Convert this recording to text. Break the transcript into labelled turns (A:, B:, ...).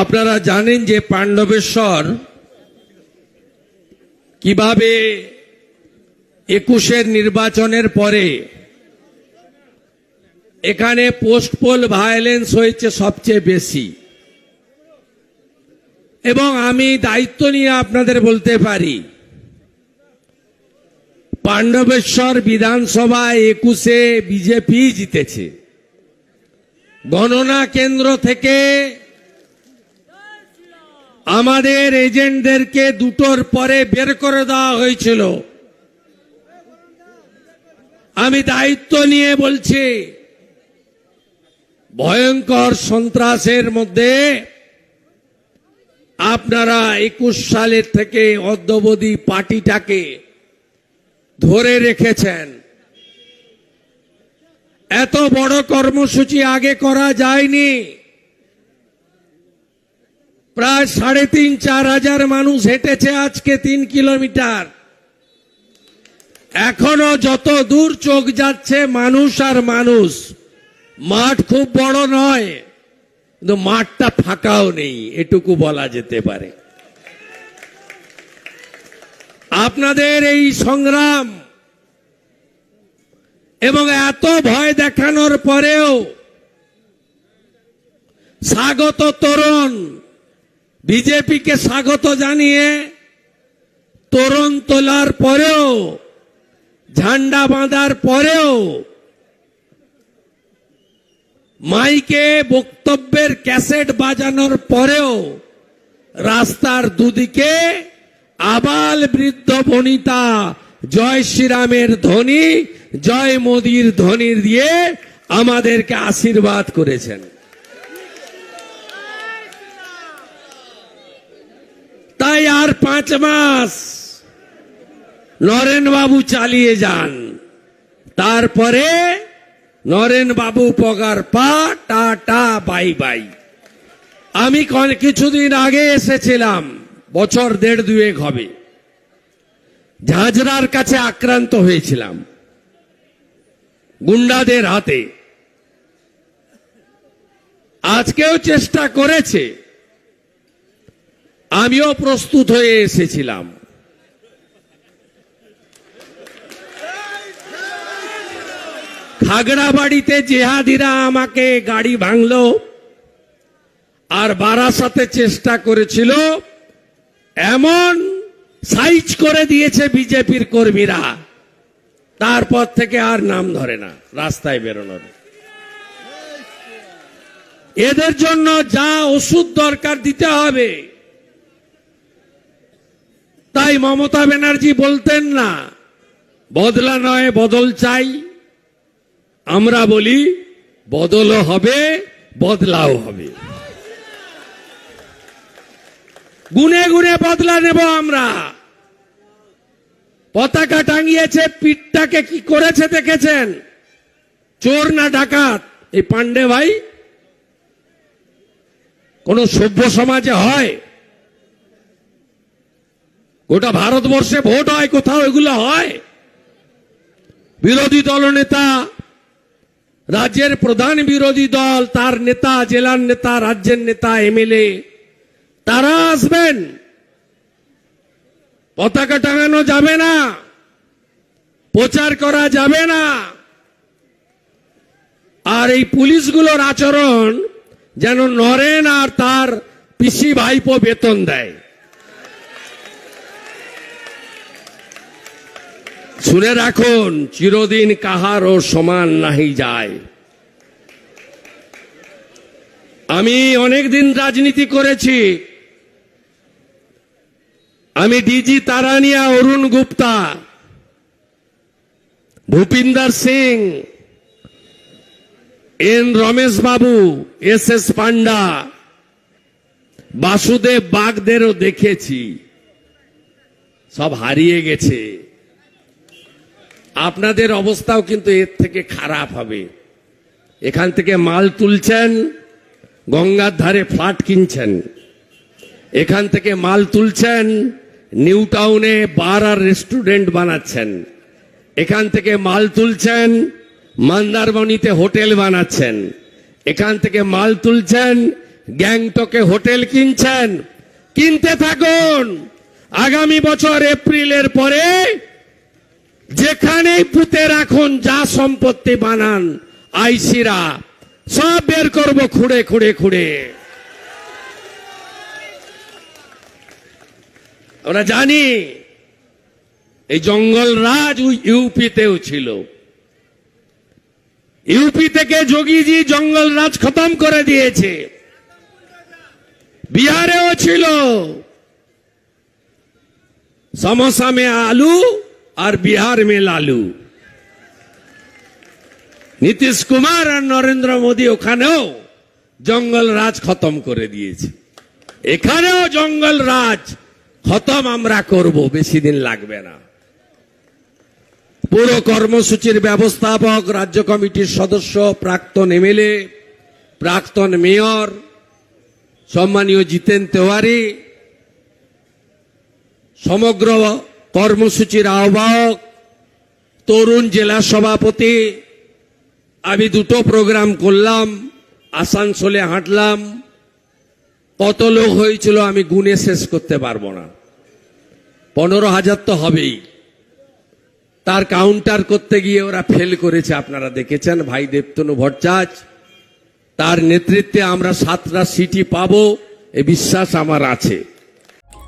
A: আপনারা জানেন যে পাণ্ডবেশ্বর কীভাবে একুশের নির্বাচনের পরে এখানে পোস্টপোল ভায়োলেন্স হয়েছে সবচেয়ে বেশি। এবং আমি দায়িত্ব নিয়ে আপনাদের বলতে পারি, পাণ্ডবেশ্বর বিধানসভায় একুশে বিজেপি জিতেছে। গণনা কেন্দ্র থেকে আমাদের এজেন্টদেরকে দুটোর পরে বের করে দেওয়া হয়েছিল। আমি দায়িত্ব নিয়ে বলছি, ভয়ঙ্কর সন্ত্রাসের মধ্যে আপনারা একুশ সালের থেকে অদ্যবধি পার্টিটাকে ধরে রেখেছেন। এত বড় কর্মসূচি আগে করা যায়নি। প্রায় সাড়ে তিন, চার হাজার মানুষ হেঁটেছে আজকে তিন কিলোমিটার। এখনও যত দূর চোখ যাচ্ছে মানুষ আর মানুষ। মাঠ খুব বড় নয়, কিন্তু মাঠটা ফাঁকাও নেই, এটুকু বলা যেতে পারে। আপনাদের এই সংগ্রাম এবং এত ভয় দেখানোর পরেও স্বাগত তরুণ বিজেপিকে স্বাগত জানিয়ে তরুণ তোলার পরেও, ঝান্ডা বাঁধার পরেও মাইকে বক্তব্যের ক্যাসেট বাজানোর পরেও রাস্তার দুদিকে আবাল বৃদ্ধ বনিতা, জয় শ্রীরামের ধ্বনি, জয় মোদীর ধ্বনি দিয়ে আমাদেরকে আশীর্বাদ করেছেন। তাই আর পাঁচ মাস। নরেন বাবু চালিয়ে যান। তারপরে নরেন বাবু পগার পা, টা টা, বাই বাই। আমি কিছুদিন আগে এসেছিলাম, বছর দেড় দুয়েক হবে। ঝাঁঝরার কাছে আক্রান্ত হয়েছিলাম। গুন্ডাদের হাতে। আজকেও চেষ্টা করেছে। আমিও প্রস্তুত হয়ে এসেছিলাম। খাগড়াবাড়িতে জেহাদিরা আমাকে গাড়ি ভাঙলো আর বারাসাতে চেষ্টা করেছিল, এমন সাইজ করে দিয়েছে বিজেপির কর্মীরা, তারপর থেকে আর নাম ধরে না, রাস্তায় বেরোনোর। এদের জন্য যা ওষুধ দরকার দিতে হবে তাই মমতা ব্যানার্জি বলতেন না, বদলা নয়, বদল চাই। আমরা বলি, বদলও হবে, বদলাও হবে। গুনে গুনে বদলা নেব আমরা। পতাকা টাঙিয়েছে, পিঠটাকে কি করেছে দেখেছেন? চোর না ডাকাত? এই পান্ডে ভাই, কোন সভ্য সমাজে হয়? গোটা ভারতবর্ষে ভোট হয়, কোথাও এগুলো হয়? বিরোধী দলনেতা রাজ্যের প্রধান বিরোধী দল, তার নেতা, জেলার নেতা, রাজ্যের নেতা, এমএলএ, তারা আসবেন। পতাকা টাঙানো যাবে না। প্রচার করা যাবে না। আর এই পুলিশগুলোর আচরণ যেন নরেন আর তার পিসি ভাইপো বেতন দেয়। শুনে রাখুন, চিরদিন কাহারও সমান নাহি যায়। আমি অনেক দিন রাজনীতি করেছি। আমি DG Tarania, Arun Gupta, Bhupinder Singh, N Ramesh Babu S S Panda Basudev বাগদেরও দেখেছি। সব হারিয়ে গেছে। আপনাদের অবস্থাও কিন্তু এর থেকে খারাপ হবে। এখান থেকে মাল তুলছেন, গঙ্গার ধারে ফ্ল্যাট কিনছেন। এখান থেকে মাল তুলছেন, নিউ টাউনে বার আর রেস্টুরেন্ট বানাচ্ছেন। এখান থেকে মাল তুলছেন, মন্দারমণিতে হোটেল বানাচ্ছেন। এখান থেকে মাল তুলছেন, গ্যাংটকে হোটেল কিনছেন। কিনতে থাকুন! আগামী বছর এপ্রিলের পরে যেখানেই পুঁতে রাখুন যা সম্পত্তি বানান, আইসিরা, সব বের করব খুঁড়ে খুঁড়ে খুঁড়ে। আমরা জানি, এই জঙ্গল রাজ ইউপিতেও ছিল। ইউপি থেকে যোগীজি জঙ্গল রাজ খতম করে দিয়েছে। বিহারেও ছিল। সমসামে আলু और बिहार में लालू নীতিশ কুমার আর নরেন্দ্র মোদী ওখানেও জঙ্গল রাজ খতম করে দিয়েছে এখানেও জঙ্গল রাজ খতম আমরা করব বেশি দিন লাগবে না পুরো কর্মসূচির ব্যবস্থাপক রাজ্য কমিটির সদস্য প্রাক্তন এমএলএ প্রাক্তন মেয়র সম্মানীয় জিতেন তেওয়ারি সমগ্র কর্মসূচির আহ্বায়ক তরুণ জেলা সভাপতি। আমি দুটো প্রোগ্রাম করলাম, আসানসোলে হাঁটলাম। কত লোক হয়েছিল আমি গুনে শেষ করতে পারব না। পনেরো হাজার তো হবেই। তার কাউন্টার করতে গিয়ে ওরা ফেল করেছে, আপনারা দেখেছেন, ভাই দেবতনু ভট্টাচ। তার নেতৃত্বে আমরা সাতটা সিটি পাবো, এ বিশ্বাস আমার আছে।